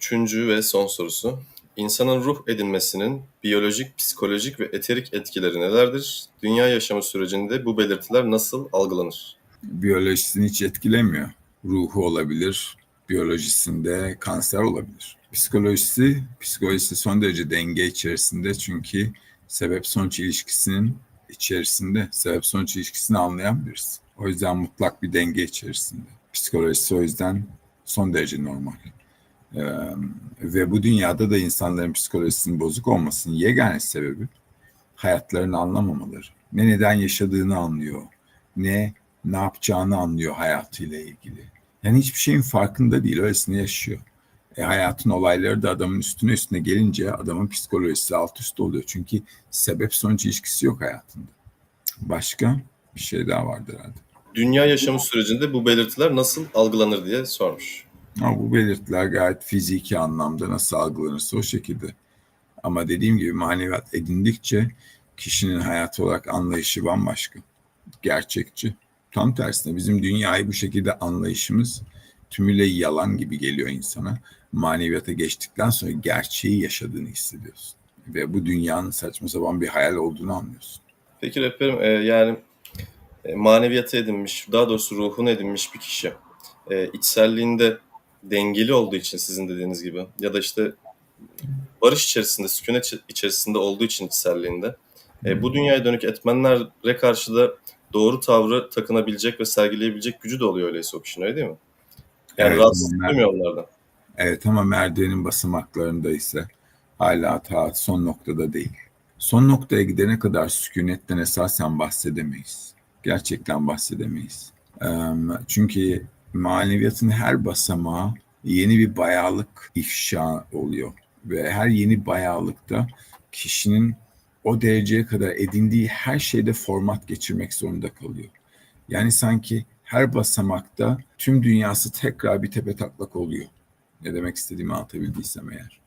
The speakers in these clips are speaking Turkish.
Üçüncü ve son sorusu. İnsanın ruh edinmesinin biyolojik, psikolojik ve eterik etkileri nelerdir? Dünya yaşamı sürecinde bu belirtiler nasıl algılanır? Biyolojisini hiç etkilemiyor. Ruhu olabilir, biyolojisinde kanser olabilir. Psikolojisi, psikolojisi son derece denge içerisinde çünkü sebep sonuç ilişkisinin içerisinde sebep sonuç ilişkisini anlayan birisi. O yüzden mutlak bir denge içerisinde. Psikolojisi o yüzden son derece normal. Ee, ve bu dünyada da insanların psikolojisinin bozuk olmasının yegane sebebi hayatlarını anlamamaları. Ne neden yaşadığını anlıyor, ne ne yapacağını anlıyor hayatıyla ilgili. Yani hiçbir şeyin farkında değil, öylesine yaşıyor. E, hayatın olayları da adamın üstüne üstüne gelince adamın psikolojisi alt üst oluyor. Çünkü sebep sonuç ilişkisi yok hayatında. Başka bir şey daha vardır herhalde. Dünya yaşamı sürecinde bu belirtiler nasıl algılanır diye sormuş. Ama bu belirtiler gayet fiziki anlamda nasıl algılanırsa o şekilde. Ama dediğim gibi maneviyat edindikçe kişinin hayat olarak anlayışı bambaşka. Gerçekçi. Tam tersine bizim dünyayı bu şekilde anlayışımız tümüyle yalan gibi geliyor insana. Maneviyata geçtikten sonra gerçeği yaşadığını hissediyorsun. Ve bu dünyanın saçma sapan bir hayal olduğunu anlıyorsun. Peki rehberim e, yani e, maneviyatı edinmiş, daha doğrusu ruhunu edinmiş bir kişi e, içselliğinde dengeli olduğu için sizin dediğiniz gibi ya da işte barış içerisinde, sükunet içerisinde olduğu için içselliğinde e, bu dünyaya dönük etmenlere karşı da doğru tavrı takınabilecek ve sergileyebilecek gücü de oluyor öyleyse o kişinin öyle değil mi? Yani Evet, rahatsız duymuyor onlardan. Evet ama merdivenin basamaklarında ise hala ta son noktada değil. Son noktaya gidene kadar sükunetten esasen bahsedemeyiz. Gerçekten bahsedemeyiz. Çünkü maneviyatın her basamağı yeni bir bayağılık ifşa oluyor. Ve her yeni bayağılıkta kişinin o dereceye kadar edindiği her şeyde format geçirmek zorunda kalıyor. Yani sanki her basamakta tüm dünyası tekrar bir tepe taklak oluyor. Ne demek istediğimi anlatabildiysem eğer.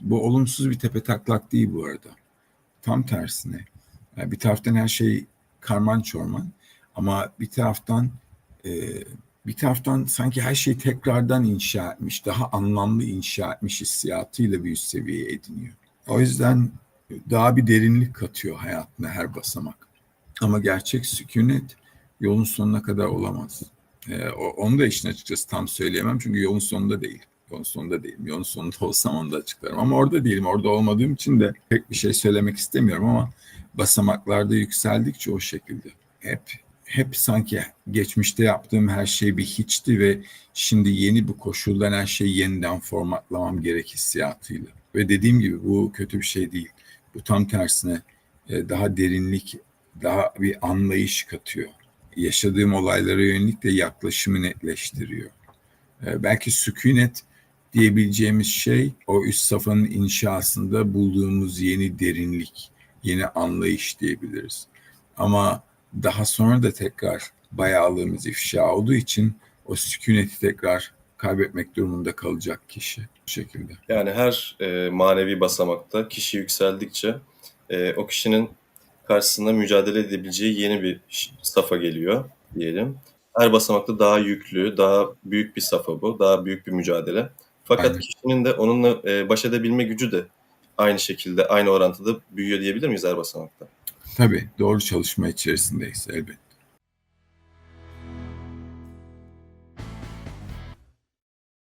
Bu olumsuz bir tepe taklak değil bu arada. Tam tersine. Yani bir taraftan her şey karman çorman ama bir taraftan e, bir taraftan sanki her şeyi tekrardan inşa etmiş, daha anlamlı inşa etmiş hissiyatıyla bir üst seviyeye ediniyor. O yüzden daha bir derinlik katıyor hayatına her basamak. Ama gerçek sükunet yolun sonuna kadar olamaz. Ee, onu da işin açıkçası tam söyleyemem çünkü yolun sonunda değil. Yolun sonunda değilim. Yolun sonunda olsam onu da açıklarım. Ama orada değilim. Orada olmadığım için de pek bir şey söylemek istemiyorum ama basamaklarda yükseldikçe o şekilde. Hep hep sanki geçmişte yaptığım her şey bir hiçti ve şimdi yeni bir koşuldan her şeyi yeniden formatlamam gerek hissiyatıyla. Ve dediğim gibi bu kötü bir şey değil. Bu tam tersine e, daha derinlik, daha bir anlayış katıyor. Yaşadığım olaylara yönelik de yaklaşımı netleştiriyor. E, belki sükunet diyebileceğimiz şey o üst safhanın inşasında bulduğumuz yeni derinlik, yeni anlayış diyebiliriz. Ama daha sonra da tekrar bayağılığımız ifşa olduğu için o sükuneti tekrar kaybetmek durumunda kalacak kişi bu şekilde. Yani her e, manevi basamakta kişi yükseldikçe e, o kişinin karşısında mücadele edebileceği yeni bir safa geliyor diyelim. Her basamakta daha yüklü, daha büyük bir safa bu, daha büyük bir mücadele. Fakat Aynen. kişinin de onunla e, baş edebilme gücü de aynı şekilde, aynı orantıda büyüyor diyebilir miyiz her basamakta? Tabii doğru çalışma içerisindeyiz elbette.